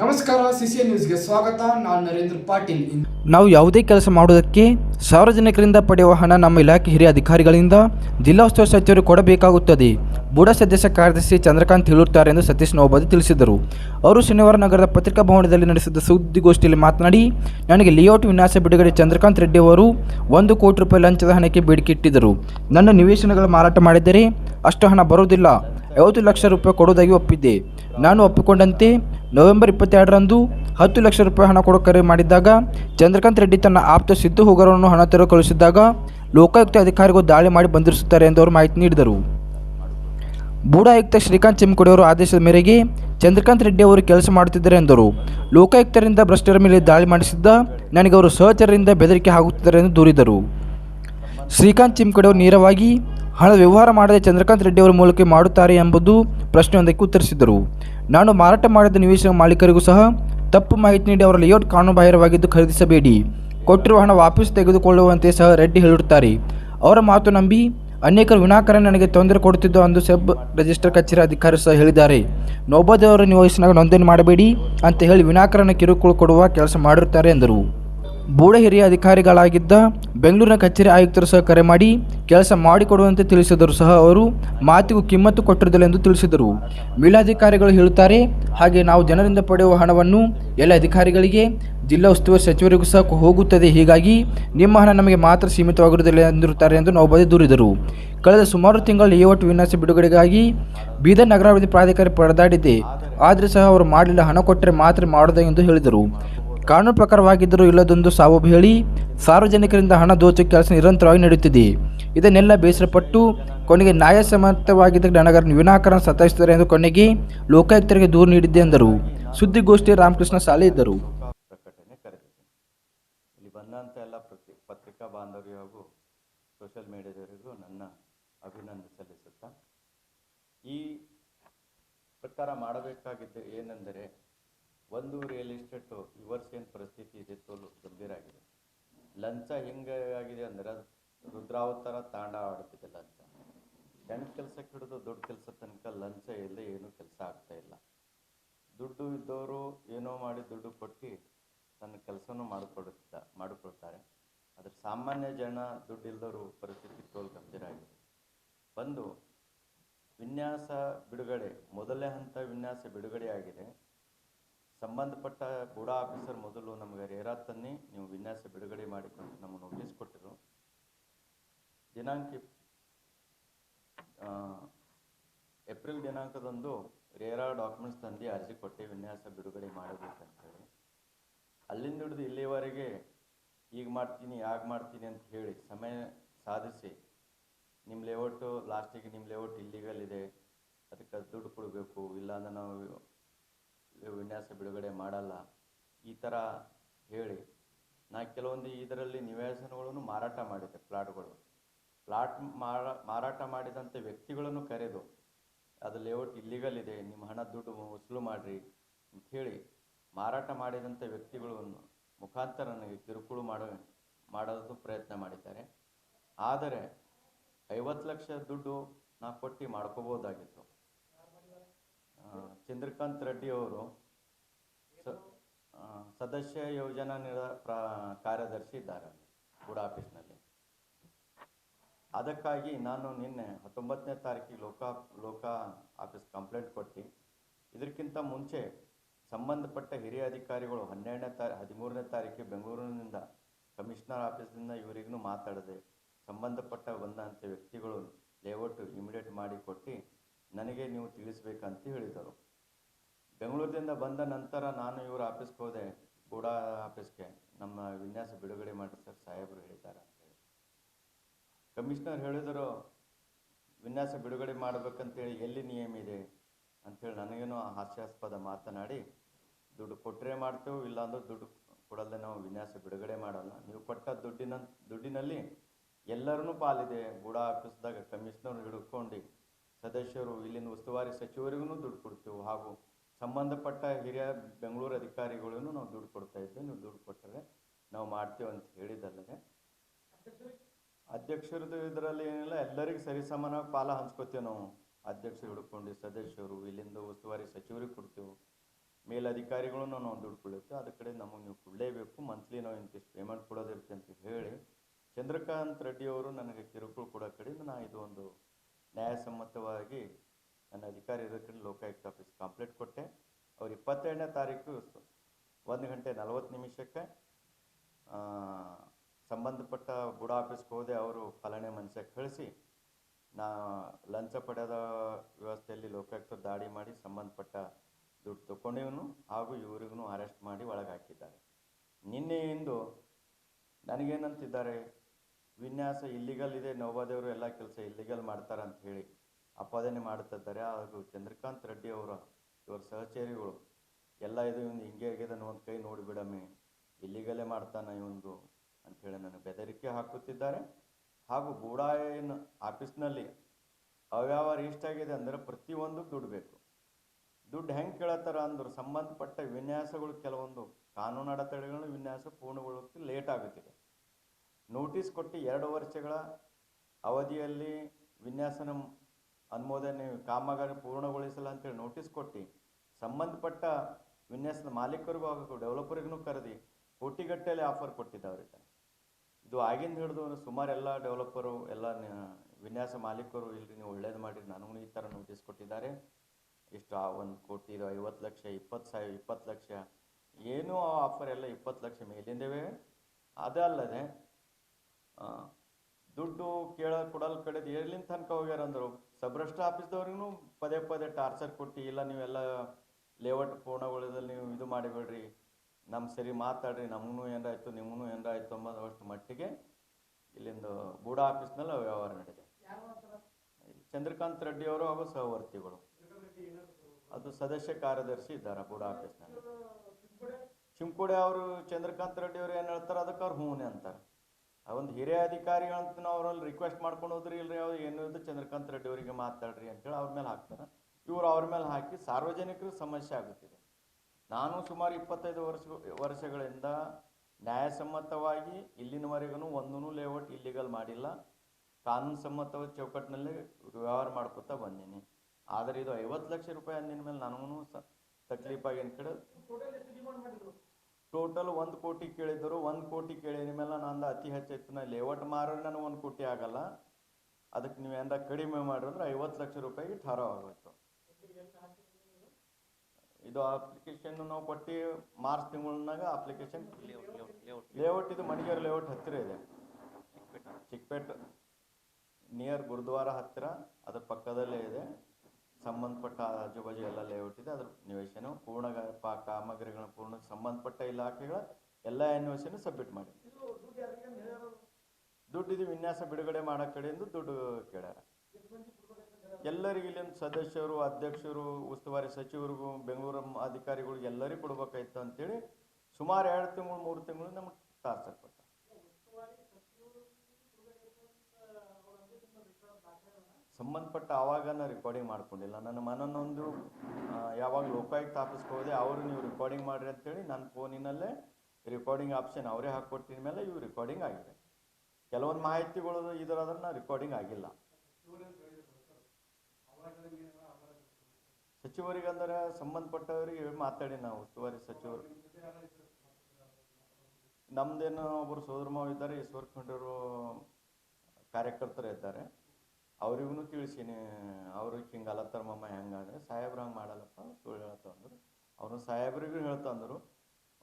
ನಮಸ್ಕಾರ, ಸಿಸಿಎ ನ್ಯೂಸ್ಗೆ ಸ್ವಾಗತ. ನಾನು ನರೇಂದ್ರ ಪಾಟೀಲ್. ನಾವು ಯಾವುದೇ ಕೆಲಸ ಮಾಡುವುದಕ್ಕೆ ಸಾರ್ವಜನಿಕರಿಂದ ಪಡೆಯುವ ಹಣ ನಮ್ಮ ಇಲಾಖೆ ಹಿರಿಯ ಅಧಿಕಾರಿಗಳಿಂದ ಜಿಲ್ಲಾ ಉಸ್ತುವಾರಿ ಸಚಿವರು ಕೊಡಬೇಕಾಗುತ್ತದೆ. ಬುಡ ಸದಸ್ಯ ಕಾರ್ಯದರ್ಶಿ ಚಂದ್ರಕಾಂತ್ ಹೇಳುತ್ತಾರೆ ಎಂದು ಸತೀಶ್ ನವಬಾದಿ ತಿಳಿಸಿದರು. ಅವರು ಶನಿವಾರ ನಗರದ ಪತ್ರಿಕಾ ಭವನದಲ್ಲಿ ನಡೆಸಿದ ಸುದ್ದಿಗೋಷ್ಠಿಯಲ್ಲಿ ಮಾತನಾಡಿ, ನನಗೆ ಲೇಔಟ್ ವಿನ್ಯಾಸ ಬಿಡುಗಡೆ ಚಂದ್ರಕಾಂತ್ ರೆಡ್ಡಿ ಅವರು ಒಂದು ಕೋಟಿ ರೂಪಾಯಿ ಲಂಚದ ಹಣಕ್ಕೆ ಬೇಡಿಕೆ ಇಟ್ಟಿದ್ದರು. ನನ್ನ ನಿವೇಶನಗಳ ಮಾರಾಟ ಮಾಡಿದರೆ ಅಷ್ಟು ಹಣ ಬರುವುದಿಲ್ಲ. ಐವತ್ತು ಲಕ್ಷ ರೂಪಾಯಿ ಕೊಡೋದಾಗಿ ಒಪ್ಪಿದ್ದೆ. ನಾನು ಒಪ್ಪಿಕೊಂಡಂತೆ ನವೆಂಬರ್ ಇಪ್ಪತ್ತೆರಡರಂದು ಹತ್ತು ಲಕ್ಷ ರೂಪಾಯಿ ಹಣ ಕೊಡೋ ಕರೆ ಮಾಡಿದ್ದಾಗ ಚಂದ್ರಕಾಂತ್ ರೆಡ್ಡಿ ತನ್ನ ಆಪ್ತ ಸಿದ್ದು ಹೋಗರನ್ನು ಹಣ ತೆರವು ಕಳುಹಿಸಿದಾಗ ಲೋಕಾಯುಕ್ತ ಅಧಿಕಾರಿಗಳು ದಾಳಿ ಮಾಡಿ ಬಂಧಿಸುತ್ತಾರೆ ಎಂದು ಅವರು ಮಾಹಿತಿ ನೀಡಿದರು. ಬೂಡಾಯುಕ್ತ ಶ್ರೀಕಾಂತ್ ಚಿಮ್ಕೋಡಿ ಅವರ ಆದೇಶದ ಮೇರೆಗೆ ಚಂದ್ರಕಾಂತ್ ರೆಡ್ಡಿ ಅವರು ಕೆಲಸ ಮಾಡುತ್ತಿದ್ದಾರೆ ಎಂದರು. ಲೋಕಾಯುಕ್ತರಿಂದ ಭ್ರಷ್ಟರ ಮೇಲೆ ದಾಳಿ ಮಾಡಿಸಿದ್ದ ನನಗೆ ಅವರು ಸಹಚರರಿಂದ ಬೆದರಿಕೆ ಹಾಕುತ್ತಿದ್ದಾರೆ ಎಂದು ದೂರಿದರು. ಶ್ರೀಕಾಂತ್ ಚಿಮ್ಕೋಡಿ ಅವರು ನೇರವಾಗಿ ಹಣ ವ್ಯವಹಾರ ಮಾಡದೆ ಚಂದ್ರಕಾಂತ್ ರೆಡ್ಡಿ ಅವರ ಮೂಲಕ ಮಾಡುತ್ತಾರೆ ಎಂಬುದು ಪ್ರಶ್ನೆಯೊಂದಕ್ಕೆ ಉತ್ತರಿಸಿದರು ನಾನು ಮಾರಾಟ ಮಾಡಿದ ನಿವೇಶನ ಮಾಲೀಕರಿಗೂ ಸಹ ತಪ್ಪು ಮಾಹಿತಿ ನೀಡಿ ಅವರ ಲೇಔಟ್ ಕಾನೂನುಬಾಹಿರವಾಗಿದ್ದು ಖರೀದಿಸಬೇಡಿ. ಕೊಟ್ಟಿರುವ ಹಣ ವಾಪಸ್ ತೆಗೆದುಕೊಳ್ಳುವಂತೆ ಸಹ ರೆಡ್ಡಿ ಹೇಳುತ್ತಾರೆ. ಅವರ ಮಾತು ನಂಬಿ ಅನೇಕರು ವಿನಾಕಾರಣ ನನಗೆ ತೊಂದರೆ ಕೊಡುತ್ತಿದ್ದು ಅಂದು ಸಬ್ ರಿಜಿಸ್ಟರ್ ಕಚೇರಿ ಅಧಿಕಾರಿ ಸಹ ಹೇಳಿದ್ದಾರೆ. ನೋಬದವರ ನಿವೇಶನ ನೋಂದಣಿ ಮಾಡಬೇಡಿ ಅಂತ ಹೇಳಿ ವಿನಾಕಾರಣ ಕಿರುಕುಳ ಕೊಡುವ ಕೆಲಸ ಮಾಡಿರುತ್ತಾರೆ ಎಂದರು. ಬೂಡ ಹಿರಿಯ ಅಧಿಕಾರಿಗಳಾಗಿದ್ದ ಬೆಂಗಳೂರಿನ ಕಚೇರಿ ಆಯುಕ್ತರು ಸಹ ಕರೆ ಮಾಡಿ ಕೆಲಸ ಮಾಡಿಕೊಡುವಂತೆ ತಿಳಿಸಿದರು. ಸಹ ಅವರು ಮಾತಿಗೂ ಕಿಮ್ಮತ್ತು ಕೊಟ್ಟಿರಲಿಲ್ಲ ಎಂದು ತಿಳಿಸಿದರು. ಮೇಲಾಧಿಕಾರಿಗಳು ಹೇಳುತ್ತಾರೆ, ಹಾಗೆ ನಾವು ಜನರಿಂದ ಪಡೆಯುವ ಹಣವನ್ನು ಎಲ್ಲ ಅಧಿಕಾರಿಗಳಿಗೆ, ಜಿಲ್ಲಾ ಉಸ್ತುವಾರಿ ಸಚಿವರಿಗೂ ಸಹ ಹೋಗುತ್ತದೆ. ಹೀಗಾಗಿ ನಿಮ್ಮ ಹಣ ನಮಗೆ ಮಾತ್ರ ಸೀಮಿತವಾಗಿರುವುದಿಲ್ಲ ಎಂದಿರುತ್ತಾರೆ ಎಂದು ನೌಬದಿ ದೂರಿದರು. ಕಳೆದ ಸುಮಾರು ತಿಂಗಳ ಲೇಔಟ್ ವಿನ್ಯಾಸ ಬಿಡುಗಡೆಗಾಗಿ ಬೀದರ್ ನಗರಾಭಿವೃದ್ಧಿ ಪ್ರಾಧಿಕಾರ ಪರದಾಡಿದೆ. ಆದರೆ ಸಹ ಅವರು ಮಾಡಲಿಲ್ಲ. ಹಣ ಕೊಟ್ಟರೆ ಮಾತ್ರ ಮಾಡದೆ ಎಂದು ಹೇಳಿದರು. ಕಾನೂನು ಪ್ರಕಾರವಾಗಿದ್ದರೂ ಇಲ್ಲದೊಂದು ಸಾವು ಹೇಳಿ ಸಾರ್ವಜನಿಕರಿಂದ ಹಣ ದೋಚು ಕೆಲಸ ನಿರಂತರವಾಗಿ ನಡೆಯುತ್ತಿದೆ. ಇದನ್ನೆಲ್ಲ ಬೇಸರಪಟ್ಟು ಕೊನೆಗೆ ನ್ಯಾಯಸಮ್ಮತವಾಗಿದ್ದ ನನಗರ ವಿನಾಕಾರಣ ಸತಾಯಿಸಿದ್ದಾರೆ ಎಂದು ಕೊನೆಗೆ ಲೋಕಾಯುಕ್ತರಿಗೆ ದೂರು ನೀಡಿದ್ದೆ ಎಂದರು. ಸುದ್ದಿಗೋಷ್ಠಿ ರಾಮಕೃಷ್ಣ ಸಾಲೆ ಇದ್ದರು. ಪ್ರಕಟಣೆ ಇಲ್ಲಿ ಪತ್ರಿಕಾ ಬಾಂಧವ್ಯ ಹಾಗೂ ಸೋಷಿಯಲ್ ಮೀಡಿಯಾದವರಿಗೂ ನನ್ನ ಅಭಿನಂದನೆ ಸಲ್ಲಿಸುತ್ತಾ, ಈ ಪ್ರಕಾರ ಮಾಡಬೇಕಾಗಿದ್ದು ಏನೆಂದರೆ ಒಂದು ರಿಯಲ್ ಎಸ್ಟೇಟು ಈ ಪರಿಸ್ಥಿತಿ ಇದೆ ತೋಲು ಗಂಭೀರ ಆಗಿದೆ. ಲಂಚ ಹೆಂಗಾಗಿದೆ ಅಂದರೆ ರುದ್ರಾವತಾರ ತಾಂಡ ಆಡುತ್ತಿದೆ ಲಂಚ. ಸಣ್ಣ ಕೆಲಸಕ್ಕೆ ಹಿಡಿದು ದೊಡ್ಡ ಕೆಲಸ ತನಕ ಲಂಚ ಇಲ್ಲದೆ ಏನೂ ಕೆಲಸ ಆಗ್ತಾ ಇಲ್ಲ. ದುಡ್ಡು ಇದ್ದವರು ಏನೋ ಮಾಡಿ ದುಡ್ಡು ಕೊಟ್ಟು ತನ್ನ ಕೆಲಸನೂ ಮಾಡಿಕೊಡುತ್ತ, ಮಾಡಿಕೊಳ್ತಾರೆ. ಆದರೆ ಸಾಮಾನ್ಯ ಜನ ದುಡ್ಡು ಇಲ್ಲದವರು ಪರಿಸ್ಥಿತಿ ತೋಲ್ ಗಂಭೀರ ಆಗಿದೆ. ಬಂದು ವಿನ್ಯಾಸ ಬಿಡುಗಡೆ ಮೊದಲನೇ ಹಂತ ವಿನ್ಯಾಸ ಬಿಡುಗಡೆ ಆಗಿದೆ. ಸಂಬಂಧಪಟ್ಟ ಕೂಡ ಆಫೀಸರ್ ಮೊದಲು ನಮಗೆ ರೇರಾ ತನ್ನಿ ನೀವು ವಿನ್ಯಾಸ ಬಿಡುಗಡೆ ಮಾಡಿಕೊಂಡು ನಮಗೆ ನೋಟಿಸ್ ಕೊಟ್ಟರು ದಿನಾಂಕ ಏಪ್ರಿಲ್ ದಿನಾಂಕದಂದು ರೇರಾ ಡಾಕ್ಯುಮೆಂಟ್ಸ್ ತಂದು ಅರ್ಜಿ ಕೊಟ್ಟು ವಿನ್ಯಾಸ ಬಿಡುಗಡೆ ಮಾಡಬೇಕಂತೇಳಿ. ಅಲ್ಲಿಂದ ಹಿಡಿದು ಇಲ್ಲಿವರೆಗೆ ಈಗ ಮಾಡ್ತೀನಿ ಯಾಗ ಮಾಡ್ತೀನಿ ಅಂತ ಹೇಳಿ ಸಮಯ ಸಾಧಿಸಿ ನಿಮ್ಮ ಲೇಔಟು ಲಾಸ್ಟಿಗೆ ನಿಮ್ಮ ಲೇಔಟ್ ಇಲ್ಲಿಗಲ್ ಇದೆ, ಅದಕ್ಕೆ ದುಡ್ಡು ಕೊಡಬೇಕು, ಇಲ್ಲಾಂದ್ರೆ ನಾವು ವಿನ್ಯಾಸ ಬಿಡುಗಡೆ ಮಾಡಲ್ಲ. ಈ ಥರ ಹೇಳಿ. ನಾ ಕೆಲವೊಂದು ಇದರಲ್ಲಿ ನಿವೇಶನಗಳನ್ನು ಮಾರಾಟ ಮಾಡಿದೆ ಪ್ಲಾಟ್ಗಳು. ಪ್ಲಾಟ್ ಮಾರಾ, ಮಾರಾಟ ಮಾಡಿದಂಥ ವ್ಯಕ್ತಿಗಳನ್ನು ಕರೆದು, ಅದು ಲೇಔಟ್ ಇಲ್ಲಿಗಲ್ ಇದೆ, ನಿಮ್ಮ ಹಣ ದುಡ್ಡು ವಸೂಲು ಮಾಡಿರಿ ಅಂಥೇಳಿ ಮಾರಾಟ ಮಾಡಿದಂಥ ವ್ಯಕ್ತಿಗಳನ್ನು ಮುಖಾಂತರ ನನಗೆ ಕಿರುಕುಳು ಮಾಡೋ ಮಾಡೋದು ಪ್ರಯತ್ನ ಮಾಡಿದ್ದಾರೆ. ಆದರೆ ಐವತ್ತು ಲಕ್ಷ ದುಡ್ಡು ನಾ ಕೊಟ್ಟು ಮಾಡ್ಕೋಬೋದಾಗಿತ್ತು. ಚಂದ್ರಕಾಂತ್ ರೆಡ್ಡಿ ಅವರು ಸದಸ್ಯ ಯೋಜನಾ ನಿರ, ಪ್ರ, ಕಾರ್ಯದರ್ಶಿ ಇದ್ದಾರೆ ಕೂಡ ಆಫೀಸ್ನಲ್ಲಿ. ಅದಕ್ಕಾಗಿ ನಾನು ನಿನ್ನೆ ಹತ್ತೊಂಬತ್ತನೇ ತಾರೀಕಿಗೆ ಲೋಕ ಲೋಕ ಆಫೀಸ್ ಕಂಪ್ಲೇಂಟ್ ಕೊಟ್ಟು ಇದಕ್ಕಿಂತ ಮುಂಚೆ ಸಂಬಂಧಪಟ್ಟ ಹಿರಿಯ ಅಧಿಕಾರಿಗಳು ಹನ್ನೆರಡನೇ ತಾರೀ, ಹದಿಮೂರನೇ ತಾರೀಕಿಗೆ ಬೆಂಗಳೂರಿನಿಂದ ಕಮಿಷನರ್ ಆಫೀಸಿಂದ ಇವರಿಗೂ ಮಾತಾಡದೆ, ಸಂಬಂಧಪಟ್ಟ ಬಂದಂಥ ವ್ಯಕ್ತಿಗಳು ಲೇಔಟ್ ಇಮಿಡಿಯೇಟ್ ಮಾಡಿ ಕೊಟ್ಟು ನನಗೆ ನೀವು ತಿಳಿಸ್ಬೇಕಂತ ಹೇಳಿದರು. ಬೆಂಗಳೂರಿನಿಂದ ಬಂದ ನಂತರ ನಾನು ಇವ್ರ ಆಫೀಸ್ಗೆ ಹೋದೆ ಕೂಡ ಆಫೀಸ್ಗೆ. ನಮ್ಮ ವಿನ್ಯಾಸ ಬಿಡುಗಡೆ ಮಾಡಿ ಸರ್ ಸಾಹೇಬರು ಹೇಳಿದ್ದಾರೆ ಅಂತೇಳಿ ಕಮಿಷನರ್ ಹೇಳಿದರು, ವಿನ್ಯಾಸ ಬಿಡುಗಡೆ ಮಾಡಬೇಕಂತೇಳಿ ಎಲ್ಲಿ ನಿಯಮ ಇದೆ ಅಂಥೇಳಿ ನನಗೇನೋ ಹಾಸ್ಯಾಸ್ಪದ ಮಾತನಾಡಿ, ದುಡ್ಡು ಕೊಟ್ಟರೆ ಮಾಡ್ತೇವೆ, ಇಲ್ಲಾಂದ್ರೆ ದುಡ್ಡು ಕೊಡಲ್ಲದೆ ನಾವು ವಿನ್ಯಾಸ ಬಿಡುಗಡೆ ಮಾಡಲ್ಲ. ನೀವು ಕೊಟ್ಟ ದುಡ್ಡಿನ ದುಡ್ಡಿನಲ್ಲಿ ಎಲ್ಲರನ್ನೂ ಪಾಲಿದೆ. ಬುಡಾ ಆಫೀಸ್ದಾಗ ಕಮಿಷನರ್ ಹಿಡ್ಕೊಂಡು ಸದಸ್ಯರು ಇಲ್ಲಿನ ಉಸ್ತುವಾರಿ ಸಚಿವರಿಗೂ ದುಡ್ಡು ಕೊಡ್ತೇವೆ ಹಾಗೂ ಸಂಬಂಧಪಟ್ಟ ಹಿರಿಯ ಬೆಂಗಳೂರು ಅಧಿಕಾರಿಗಳಿಗೂ ನಾವು ದುಡ್ಡು ಕೊಡ್ತಾ ಇದ್ದೇವೆ. ನೀವು ದುಡ್ಡು ಕೊಟ್ಟರೆ ನಾವು ಮಾಡ್ತೇವೆ ಅಂತ ಹೇಳಿದಲ್ಲದೆ ಅಧ್ಯಕ್ಷರದ್ದು ಇದರಲ್ಲಿ ಏನಿಲ್ಲ, ಎಲ್ಲರಿಗೂ ಸರಿಸಮಾನವಾಗಿ ಪಾಲ ಹಂಚ್ಕೋತೇವೆ ನಾವು. ಅಧ್ಯಕ್ಷರು ಹಿಡ್ಕೊಂಡು ಸದಸ್ಯರು ಇಲ್ಲಿಂದ ಉಸ್ತುವಾರಿ ಸಚಿವರಿಗೆ ಕೊಡ್ತೇವೆ. ಮೇಲಧಿಕಾರಿಗಳು ನಾವು ದುಡ್ಡು ಕೊಡ್ತೇವೆ ಅದ ಕಡೆ ನಮಗೆ ನೀವು ಕೊಡಲೇಬೇಕು. ಮಂತ್ಲಿ ನಾವು ಇಂತಿಷ್ಟು ಪೇಮೆಂಟ್ ಕೊಡೋದಿರುತ್ತೆ ಅಂತ ಹೇಳಿ ಚಂದ್ರಕಾಂತ್ ರೆಡ್ಡಿ ಅವರು ನನಗೆ ಕಿರುಕುಳ ಕೊಡೋ ಕಡೆಯಿಂದ ನಾ ಇದು ಒಂದು ನ್ಯಾಯಸಮ್ಮತವಾಗಿ ನನ್ನ ಅಧಿಕಾರಿ ಇರೋದ್ರಿಂದ ಲೋಕಾಯುಕ್ತ ಆಫೀಸ್ ಕಂಪ್ಲೇಂಟ್ ಕೊಟ್ಟೆ. ಅವ್ರು ಇಪ್ಪತ್ತೆರಡನೇ ತಾರೀಕು ಒಂದು ಗಂಟೆ ನಲವತ್ತು ನಿಮಿಷಕ್ಕೆ ಸಂಬಂಧಪಟ್ಟ ಬುಡ ಆಫೀಸ್ಗೆ ಹೋದೆ. ಅವರು ಫಲಾನೆ ಮನುಷ್ಯಕ್ಕೆ ಕಳಿಸಿ, ನಾ ಲಂಚ ಪಡೆದ ವ್ಯವಸ್ಥೆಯಲ್ಲಿ ಲೋಕಾಯುಕ್ತ ದಾಳಿ ಮಾಡಿ ಸಂಬಂಧಪಟ್ಟ ದುಡ್ಡು ತಗೊಂಡಿವನು ಹಾಗೂ ಇವರಿಗೂ ಅರೆಸ್ಟ್ ಮಾಡಿ ಒಳಗೆ ಹಾಕಿದ್ದಾರೆ ನಿನ್ನೆಯಿಂದ ನನಗೇನಂತಿದ್ದಾರೆ? ವಿನ್ಯಾಸ ಇಲ್ಲಿಗಲ್ ಇದೆ ನವೋದಯವರು ಎಲ್ಲ ಕೆಲಸ ಇಲ್ಲಿಗಲ್ ಮಾಡ್ತಾರೆ ಅಂತ ಹೇಳಿ ಅಪಾದನೆ ಮಾಡುತ್ತಿದ್ದಾರೆ ಹಾಗೂ ಚಂದ್ರಕಾಂತ್ ರೆಡ್ಡಿ ಅವರ ಇವರ ಸಹಚರಿಗಳು, ಎಲ್ಲ ಇದು ಇವನು ಹಿಂಗೆ ಆಗಿದೆ ಒಂದು ಕೈ ನೋಡಿಬಿಡಮ್ಮೆ ಇಲ್ಲಿಗಲೇ ಮಾಡ್ತಾನೆ ಇವೊಂದು ಅಂಥೇಳಿ ನನಗೆ ಬೆದರಿಕೆ ಹಾಕುತ್ತಿದ್ದಾರೆ. ಹಾಗೂ ಗೂಡಾಯನ ಆಫೀಸ್ನಲ್ಲಿ ಅವ್ಯವಹಾರ ಎಷ್ಟಾಗಿದೆ ಅಂದರೆ ಪ್ರತಿಯೊಂದು ದುಡ್ಡು ಬೇಕು. ದುಡ್ಡು ಹೆಂಗೆ ಕೇಳತ್ತಾರ ಅಂದ್ರೆ ಸಂಬಂಧಪಟ್ಟ ವಿನ್ಯಾಸಗಳು ಕೆಲವೊಂದು ಕಾನೂನು ಅಡೆತಡೆಗಳನ್ನು ವಿನ್ಯಾಸ ಪೂರ್ಣಗೊಳ್ಳೋಕ್ಕೆ ಲೇಟ್ ಆಗುತ್ತಿದೆ. ನೋಟಿಸ್ ಕೊಟ್ಟು ಎರಡು ವರ್ಷಗಳ ಅವಧಿಯಲ್ಲಿ ವಿನ್ಯಾಸನ ಅನುಮೋದನೆ ಕಾಮಗಾರಿ ಪೂರ್ಣಗೊಳಿಸಲ್ಲ ಅಂತೇಳಿ ನೋಟಿಸ್ ಕೊಟ್ಟು ಸಂಬಂಧಪಟ್ಟ ವಿನ್ಯಾಸದ ಮಾಲೀಕರಿಗೂ ಹಾಗೂ ಡೆವಲಪರಿಗೂ ಕರೆದಿ ಕೋಟಿಗಟ್ಟಲೆ ಆಫರ್ ಕೊಟ್ಟಿದ್ದವ್ರಿಗೆ ಇದು ಆಗಿಂದ ಹಿಡಿದು ಸುಮಾರು ಎಲ್ಲ ಡೆವಲಪರು, ಎಲ್ಲ ವಿನ್ಯಾಸ ಮಾಲೀಕರು ಇಲ್ರಿ ನೀವು ಒಳ್ಳೇದು ಮಾಡಿರಿ, ನನಗೂ ಈ ಥರ ನೋಟಿಸ್ ಕೊಟ್ಟಿದ್ದಾರೆ. ಇಷ್ಟು ಆ ಒಂದು ಕೋಟಿ ಇದು ಐವತ್ತು ಲಕ್ಷ, ಇಪ್ಪತ್ತು ಸಾವಿರ ಇಪ್ಪತ್ತು ಲಕ್ಷ, ಏನೂ ಆ ಆಫರ್ ಎಲ್ಲ ಇಪ್ಪತ್ತು ಲಕ್ಷ ಮೇಲಿಂದವೇ. ಅದಲ್ಲದೆ ದುಡ್ಡು ಕೇಳ ಕೊಡಲ್ ಕಡೆದು ಎಲ್ಲಿಂದ ತನಕ ಹೋಗ್ಯಾರ ಅಂದರು. ಸಬ್ರಷ್ಟ ಆಫೀಸ್ದವ್ರಿಗೂ ಪದೇ ಪದೇ ಟಾರ್ಚರ್ ಕೊಟ್ಟು ಇಲ್ಲ ನೀವೆಲ್ಲ ಲೇಔಟ್ ಪೂರ್ಣಗೊಳಿದಲ್ಲಿ ನೀವು ಇದು ಮಾಡಿಬೇಡ್ರಿ. ನಮ್ಮ ಸರಿ ಮಾತಾಡ್ರಿ ನಮಗೂ ಏನಾಯ್ತು ನಿಮಗೂ ಏನಾಯ್ತು ಅಂಬೋದು ಅಷ್ಟು ಮಟ್ಟಿಗೆ ಇಲ್ಲಿಂದ ಬೂಡಾ ಆಫೀಸ್ನಲ್ಲಿ ವ್ಯವಹಾರ ನಡೆದಿದೆ ಚಂದ್ರಕಾಂತ್ ರೆಡ್ಡಿ ಅವರು ಹಾಗೂ ಸಹವರ್ತಿಗಳು. ಅದು ಸದಸ್ಯ ಕಾರ್ಯದರ್ಶಿ ಇದ್ದಾರೆ ಬೂಡಾ ಆಫೀಸ್ನಲ್ಲಿ. ಚಿಂಕುಡೆ ಅವರು ಚಂದ್ರಕಾಂತ್ ರೆಡ್ಡಿ ಅವರು ಏನು ಹೇಳ್ತಾರೆ ಅದಕ್ಕೆ ಅವ್ರು ಹೂನೆ ಅಂತಾರೆ. ಆ ಒಂದು ಹಿರಿಯ ಅಧಿಕಾರಿಗಳಂತ ನಾವು ಅವ್ರಲ್ಲಿ ರಿಕ್ವೆಸ್ಟ್ ಮಾಡ್ಕೊಂಡು ಹೋದ್ರಿ ಇಲ್ರಿ ಅವ್ರು? ಏನು ಇದು ಚಂದ್ರಕಾಂತ್ ರೆಡ್ಡಿ ಅವರಿಗೆ ಮಾತಾಡ್ರಿ ಅಂತೇಳಿ ಅವ್ರ ಮೇಲೆ ಹಾಕ್ತಾರೆ. ಇವ್ರು ಅವ್ರ ಮೇಲೆ ಹಾಕಿ ಸಾರ್ವಜನಿಕರಿಗೆ ಸಮಸ್ಯೆ ಆಗುತ್ತಿದೆ. ನಾನು ಸುಮಾರು ಇಪ್ಪತ್ತೈದು ವರ್ಷ, ವರ್ಷಗಳಿಂದ ನ್ಯಾಯಸಮ್ಮತವಾಗಿ ಇಲ್ಲಿನವರೆಗೂ ಒಂದೂ ಲೇಔಟ್ ಇಲ್ಲಿಗಲ್ ಮಾಡಿಲ್ಲ. ಕಾನೂನು ಸಮ್ಮತ ಚೌಕಟ್ಟಿನಲ್ಲಿ ವ್ಯವಹಾರ ಮಾಡ್ಕೊತಾ ಬಂದೀನಿ. ಆದರೆ ಇದು ಐವತ್ತು ಲಕ್ಷ ರೂಪಾಯಿ ಅಂದಿನ ಮೇಲೆ ನನಗೂ ಸ, ತಕ್ಲೀಫಾಗಿ ಕಡೆ ಟೋಟಲ್ ಒಂದ್ ಕೋಟಿ ಕೇಳಿದ್ರು ಒಂದ್ ಕೋಟಿ ಕೇಳಿದ ಮೇಲೆ ನಂದು ಅತಿ ಹೆಚ್ಚು ನಾ ಲೇಔಟ್ ಮಾರೋರು ಒಂದ್ ಕೋಟಿ ಆಗಲ್ಲ. ಅದಕ್ಕೆ ನೀವು ಏನಾರ ಕಡಿಮೆ ಮಾಡಿದ್ರೆ ಐವತ್ತು ಲಕ್ಷ ರೂಪಾಯಿಗೆ ಠಾರಾವ್ ಆಗೋಯ್ತು. ಇದು ಅಪ್ಲಿಕೇಶನ್ ನಾವು ಕೊಟ್ಟು ಮಾರ್ಚ್ ತಿಂಗಳಾಗ ಅಪ್ಲಿಕೇಶನ್ ಲೇಔಟ್ ಇದು ಮಣಿಗೇರ್ ಲೇಔಟ್ ಹತ್ತಿರ ಇದೆ. ಚಿಕ್ಕಪೇಟ್, ನಿಯರ್ ಗುರುದ್ವಾರ ಹತ್ತಿರ, ಅದ್ರ ಪಕ್ಕದಲ್ಲೇ ಇದೆ. ಸಂಬಂಧಪಟ್ಟ ಆಜುಬಾಜು ಎಲ್ಲ ಲೇಔಟ್ ಇದೆ. ಅದ್ರ ನಿವೇಶನ ಪೂರ್ಣ ಕಾಮಗಾರಿಗಳ ಪೂರ್ಣ ಸಂಬಂಧಪಟ್ಟ ಇಲಾಖೆಗಳ ಎಲ್ಲ ಎನ್ವೇಷನ್ ಸಬ್ಮಿಟ್ ಮಾಡಿ. ದುಡ್ಡು ಇದು ವಿನ್ಯಾಸ ಬಿಡುಗಡೆ ಮಾಡೋ ಕಡೆಯಿಂದ ದುಡ್ಡು ಕೇಳ್ಯಾರ. ಎಲ್ಲರಿಗೂ ಇಲ್ಲಿನ ಸದಸ್ಯರು, ಅಧ್ಯಕ್ಷರು, ಉಸ್ತುವಾರಿ ಸಚಿವರಿಗೂ, ಬೆಂಗಳೂರು ಅಧಿಕಾರಿಗಳಿಗೂ ಎಲ್ಲರಿಗೂ ಕೊಡ್ಬೇಕಾಯ್ತು ಅಂತೇಳಿ ಸುಮಾರು ಎರಡು ತಿಂಗಳು, ಮೂರು ತಿಂಗಳು ನಮ್ಗೆ ಟಾರ್ಚರ್ ಕೊಟ್ಟ ಸಂಬಂಧಪಟ್ಟ ಆವಾಗನ ರೆಕಾರ್ಡಿಂಗ್ ಮಾಡ್ಕೊಂಡಿಲ್ಲ. ನನ್ನ ಮನನೊಂದು ಯಾವಾಗ ಲೋಕಾಯುಕ್ತ ಆಫೀಸ್ಗೆ ಹೋದೆ, ಅವರು ನೀವು ರೆಕಾರ್ಡಿಂಗ್ ಮಾಡಿರಿ ಅಂತೇಳಿ ನನ್ನ ಫೋನಿನಲ್ಲೇ ರೆಕಾರ್ಡಿಂಗ್ ಆಪ್ಷನ್ ಅವರೇ ಹಾಕ್ಕೊಟ್ಟಿದ ಮೇಲೆ ಇವು ರೆಕಾರ್ಡಿಂಗ್ ಆಗಿದೆ. ಕೆಲವೊಂದು ಮಾಹಿತಿಗಳು ಇದರದನ್ನ ರೆಕಾರ್ಡಿಂಗ್ ಆಗಿಲ್ಲ. ಸಚಿವರಿಗೆ ಅಂದರೆ ಸಂಬಂಧಪಟ್ಟವರಿಗೆ ಮಾತಾಡಿ ನಾವು ಉಸ್ತುವಾರಿ ಸಚಿವರು. ನಮ್ಮದೇನೋ ಒಬ್ಬರು ಸೋದರ ಮಾವ ಇದ್ದಾರೆ, ಈಶ್ವರ್ ಕಾರ್ಯಕರ್ತರು ಇದ್ದಾರೆ. ಅವ್ರಿಗೂ ತಿಳಿಸೀನಿ ಅವ್ರಿಗೆ ಹಿಂಗೆ ಅಲತ್ತಾರ ಮಮ್ಮ ಹೆಂಗಂದ್ರೆ ಸಾಹೇಬ್ರು ಹಂಗೆ ಮಾಡಲ್ಲಪ್ಪ ಸುಳ್ಳು ಹೇಳ್ತಾವ ಅಂದರು. ಅವ್ರು ಸಾಹೇಬ್ರಿಗೂ ಹೇಳ್ತಾ ಅಂದರು,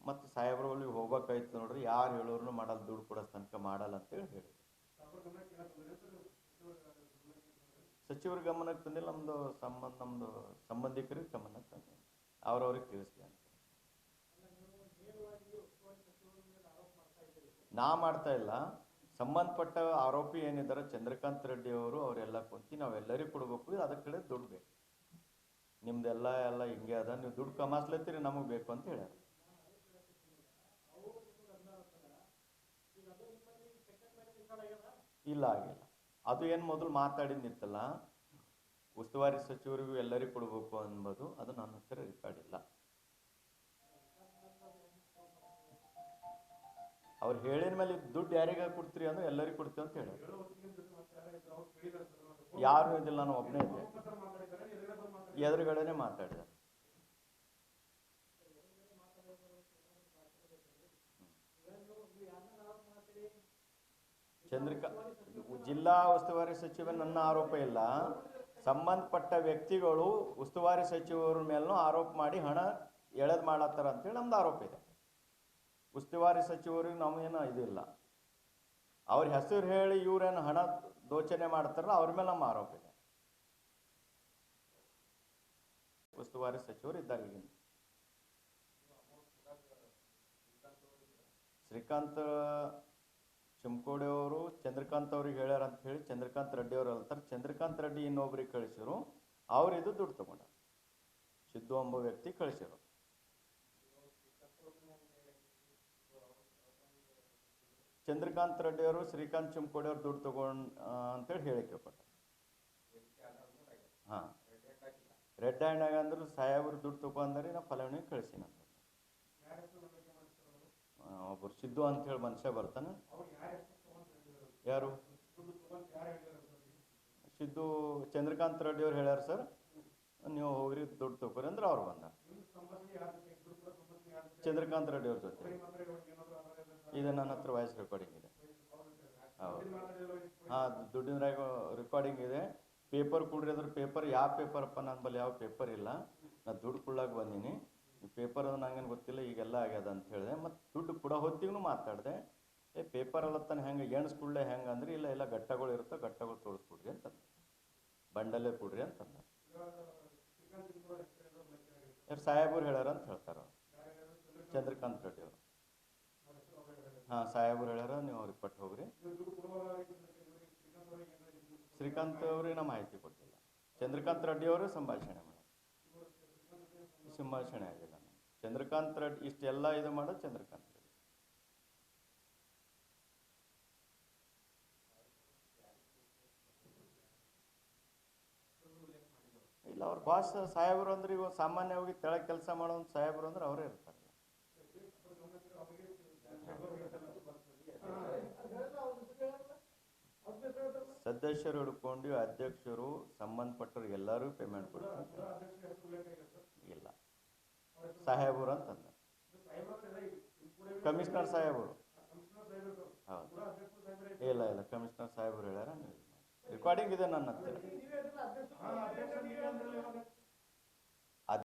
ಮತ್ತು ಸಾಹೇಬ್ರ ಬಳಿ ಹೋಗ್ಬೇಕಾಯ್ತು ನೋಡ್ರಿ, ಯಾರು ಹೇಳೋರು ಮಾಡಲ್ಲ, ದುಡ್ಡು ಕೊಡೋ ತನಕ ಮಾಡಲ್ಲ ಅಂತೇಳಿ ಹೇಳಿ ಸಚಿವರ ಗಮನಕ್ಕೆ ತಂದಿಲ್ಲ ನಮ್ಮದು ಸಂಬಂಧ ನಮ್ಮದು ಸಂಬಂಧಿಕರಿಗೆ ಗಮನಕ್ಕೆ ತಂದಿಲ್ಲ. ಅವ್ರವ್ರಿಗೆ ತಿಳಿಸ್ಲಿ ಅಂತ. ನಾ ಮಾಡ್ತಾ ಇಲ್ಲ. ಸಂಬಂಧಪಟ್ಟ ಆರೋಪಿ ಏನಿದ್ದಾರೆ, ಚಂದ್ರಕಾಂತ್ ರೆಡ್ಡಿ ಅವರು, ಅವರೆಲ್ಲ ಕುಂತು ನಾವೆಲ್ಲರಿಗೂ ಕೊಡ್ಬೇಕು ಅದಕ್ಕೆ ಕಡೆ ದುಡ್ಡು ಬೇಕು. ನಿಮ್ದೆಲ್ಲ ಎಲ್ಲ ಹಿಂಗೆ ಅದ, ನೀವು ದುಡ್ಡು ಕಮಾಸ್ಲತ್ತೀರಿ, ನಮಗೆ ಬೇಕು ಅಂತ ಹೇಳ್ಯಾರ. ಇಲ್ಲ ಆಗಿಲ್ಲ. ಅದು ಏನು ಮೊದಲು ಮಾತಾಡಿದ್ದಿತ್ತಲ್ಲ, ಉಸ್ತುವಾರಿ ಸಚಿವರಿಗೂ ಎಲ್ಲರಿಗೂ ಕೊಡ್ಬೇಕು ಅನ್ನೋದು ಅದು ನನ್ನ ಹತ್ತಿರ ರೆಕಾರ್ಡ್ ಇಲ್ಲ. ಅವ್ರು ಹೇಳಿದ ಮೇಲೆ ದುಡ್ಡು ಯಾರಿಗ ಕೊಡ್ತೀರಿ ಅಂದ್ರೆ ಎಲ್ಲರಿಗೂ ಕೊಡ್ತೀವಿ ಅಂತ ಹೇಳಿ. ಯಾರು ಇದಿಲ್ಲ ನಾನು ಒಬ್ಬನೇ ಇದ್ದೆ. ಎದುರುಗಡೆನೆ ಮಾತಾಡಿದೆ. ಚಂದ್ರಿಕಾ, ಜಿಲ್ಲಾ ಉಸ್ತುವಾರಿ ಸಚಿವ ನನ್ನ ಆರೋಪ ಇಲ್ಲ. ಸಂಬಂಧಪಟ್ಟ ವ್ಯಕ್ತಿಗಳು ಉಸ್ತುವಾರಿ ಸಚಿವರ ಮೇಲೂ ಆರೋಪ ಮಾಡಿ ಹಣ ಎಳೆದ್ ಮಾಡತ್ತಾರ ಅಂತೇಳಿ ನಮ್ದು ಆರೋಪ ಇದೆ. ಉಸ್ತುವಾರಿ ಸಚಿವರಿಗೆ ನಮಗೇನು ಇದಿಲ್ಲ. ಅವ್ರ ಹೆಸರು ಹೇಳಿ ಇವ್ರೇನು ಹಣ ದೋಚನೆ ಮಾಡ್ತಾರಲ್ಲ, ಅವ್ರ ಮೇಲೆ ನಮ್ಮ ಆರೋಪ ಇದೆ. ಉಸ್ತುವಾರಿ ಸಚಿವರು ಇದ್ದಾರೆ ಈಗಿನ ಶ್ರೀಕಾಂತ್, ಚಿಮ್ಕೋಡಿ ಅವರು, ಚಂದ್ರಕಾಂತ್ ಅವ್ರಿಗೆ ಹೇಳ್ಯಾರ ಅಂತ ಹೇಳಿ ಚಂದ್ರಕಾಂತ್ ರೆಡ್ಡಿ ಅವರು ಹೇಳ್ತಾರೆ. ಚಂದ್ರಕಾಂತ್ ರೆಡ್ಡಿ ಇನ್ನೊಬ್ರಿಗೆ ಕಳಿಸಿದ್ರು ಅವ್ರು ಇದು ದುಡ್ಡು ತಗೊಂಡ ಸಿದ್ದು ಎಂಬ ವ್ಯಕ್ತಿ ಕಳಿಸಿರು ಚಂದ್ರಕಾಂತ್ ರೆಡ್ಡಿ ಅವರು ಶ್ರೀಕಾಂತ್ ಚಿಮ್ಕೋಡಿ ಅವರು ದುಡ್ಡು ತಗೊಂಡ್ ಅಂತೇಳಿ ಹೇಳಿಕೆ ಕೊಟ್ಟ ಹಾಂ. ರೆಡ್ ಹ್ಯಾಂಡ್ ಅಂದ್ರೆ ಸಾಹೇಬ್ರು ದುಡ್ಡು ತಗೊಂಡ್ರಿ ನಾ ಫಲಾವಣಿ ಕಳಿಸಿನ ಒಬ್ಬರು ಸಿದ್ದು ಅಂತ ಹೇಳಿ ಮನುಷ್ಯ ಬರ್ತಾನೆ. ಯಾರು? ಸಿದ್ದು ಚಂದ್ರಕಾಂತ್ ರೆಡ್ಡಿ ಅವ್ರು ಹೇಳ್ಯಾರ ಸರ್, ನೀವು ಹೋಗ್ರಿ ದುಡ್ಡು ತಗೋರಿ ಅಂದ್ರೆ ಅವ್ರು ಬಂದ ಚಂದ್ರಕಾಂತ್ ರೆಡ್ಡಿ ಅವ್ರ ಜೊತೆ. ಇದು ನನ್ನ ಹತ್ರ ವಾಯ್ಸ್ ರೆಕಾರ್ಡಿಂಗ್ ಇದೆ. ಹೌದು. ಹಾಂ, ದುಡ್ಡಿನ ರೆಕಾರ್ಡಿಂಗ್ ಇದೆ. ಪೇಪರ್ ಕೊಡ್ರಿ ಅದ್ರ ಪೇಪರ್ ಯಾವ ಪೇಪರಪ್ಪ ನನ್ನ ಬಳಿ ಯಾವ ಪೇಪರ್ ಇಲ್ಲ. ನಾ ದುಡ್ಡು ಕೊಡ್ಲಾಕ ಬಂದೀನಿ. ಈ ಪೇಪರ್ ನಂಗೇನು ಗೊತ್ತಿಲ್ಲ, ಈಗೆಲ್ಲ ಆಗ್ಯದ ಅಂತ ಹೇಳಿದೆ. ಮತ್ತು ದುಡ್ಡು ಕೊಡೋ ಹೊತ್ತಿಗೂ ಮಾತಾಡಿದೆ. ಏ ಪೇಪರ್ ಅಲ್ಲತ್ತಾನೆ ಹೆಂಗೆ, ಎಣಿಸ್ಕೊಳ್ಳೆ ಹೆಂಗೆ ಅಂದ್ರೆ, ಇಲ್ಲ ಇಲ್ಲ, ಘಟ್ಟಗಳು ಇರುತ್ತೆ ಘಟ್ಟಗಳು ತೋರಿಸ್ಕೊಡ್ರಿ ಅಂತಂದ. ಬಂಡಲ್ಲೇ ಕೊಡ್ರಿ ಅಂತಂದ. ಸಾಹೇಬರು ಹೇಳ್ಯಾರ ಅಂತ ಹೇಳ್ತಾರ ಚಂದ್ರಕಾಂತ್ ರೆಡ್ಡಿ ಅವರು. ಹಾಂ, ಸಾಹೇಬ್ರು ಹೇಳ್ಯಾರ, ನೀವು ಅವ್ರಿಗೆ ಕೊಟ್ಟು ಹೋಗ್ರಿ. ಶ್ರೀಕಾಂತ್ ಅವ್ರಿಗೆ ನಾ ಮಾಹಿತಿ ಕೊಟ್ಟಿಲ್ಲ. ಚಂದ್ರಕಾಂತ್ ರೆಡ್ಡಿ ಅವರು ಸಂಭಾಷಣೆ ಮಾಡಿ, ಸಂಭಾಷಣೆ ಆಗಿಲ್ಲ ಚಂದ್ರಕಾಂತ್ ರೆಡ್ಡಿ ಇಷ್ಟೆಲ್ಲ ಇದು ಮಾಡೋದು ಚಂದ್ರಕಾಂತ್ ರೆಡ್ಡಿ. ಇಲ್ಲ, ಅವ್ರ ಬಾಸ್ ಸಾಹೇಬ್ರು ಅಂದ್ರೆ ಇವಾಗ ಸಾಮಾನ್ಯವಾಗಿ ತಳ ಕೆಲಸ ಮಾಡೋ ಸಾಹೇಬ್ರು ಅಂದ್ರೆ ಅವರೇ ಇರ್ತಾರೆ. ಸದಸ್ಯರು ಹಿಡ್ಕೊಂಡು ಅಧ್ಯಕ್ಷರು ಸಂಬಂಧಪಟ್ಟರು ಎಲ್ಲರೂ ಪೇಮೆಂಟ್ ಕೊಡ್ತಾರೆ. ಇಲ್ಲ. ಸಾಹೇಬರು ಅಂತಂದ. ಕಮಿಷನರ್ ಸಾಹೇಬರು. ಹೌದು. ಇಲ್ಲ ಇಲ್ಲ. ಕಮಿಷನರ್ ಸಾಹೇಬರು ಹೇಳ್ಯಾರ ರೆಕಾರ್ಡಿಂಗ್ ಇದೆ ನನ್ನ ಹತ್ತಿರ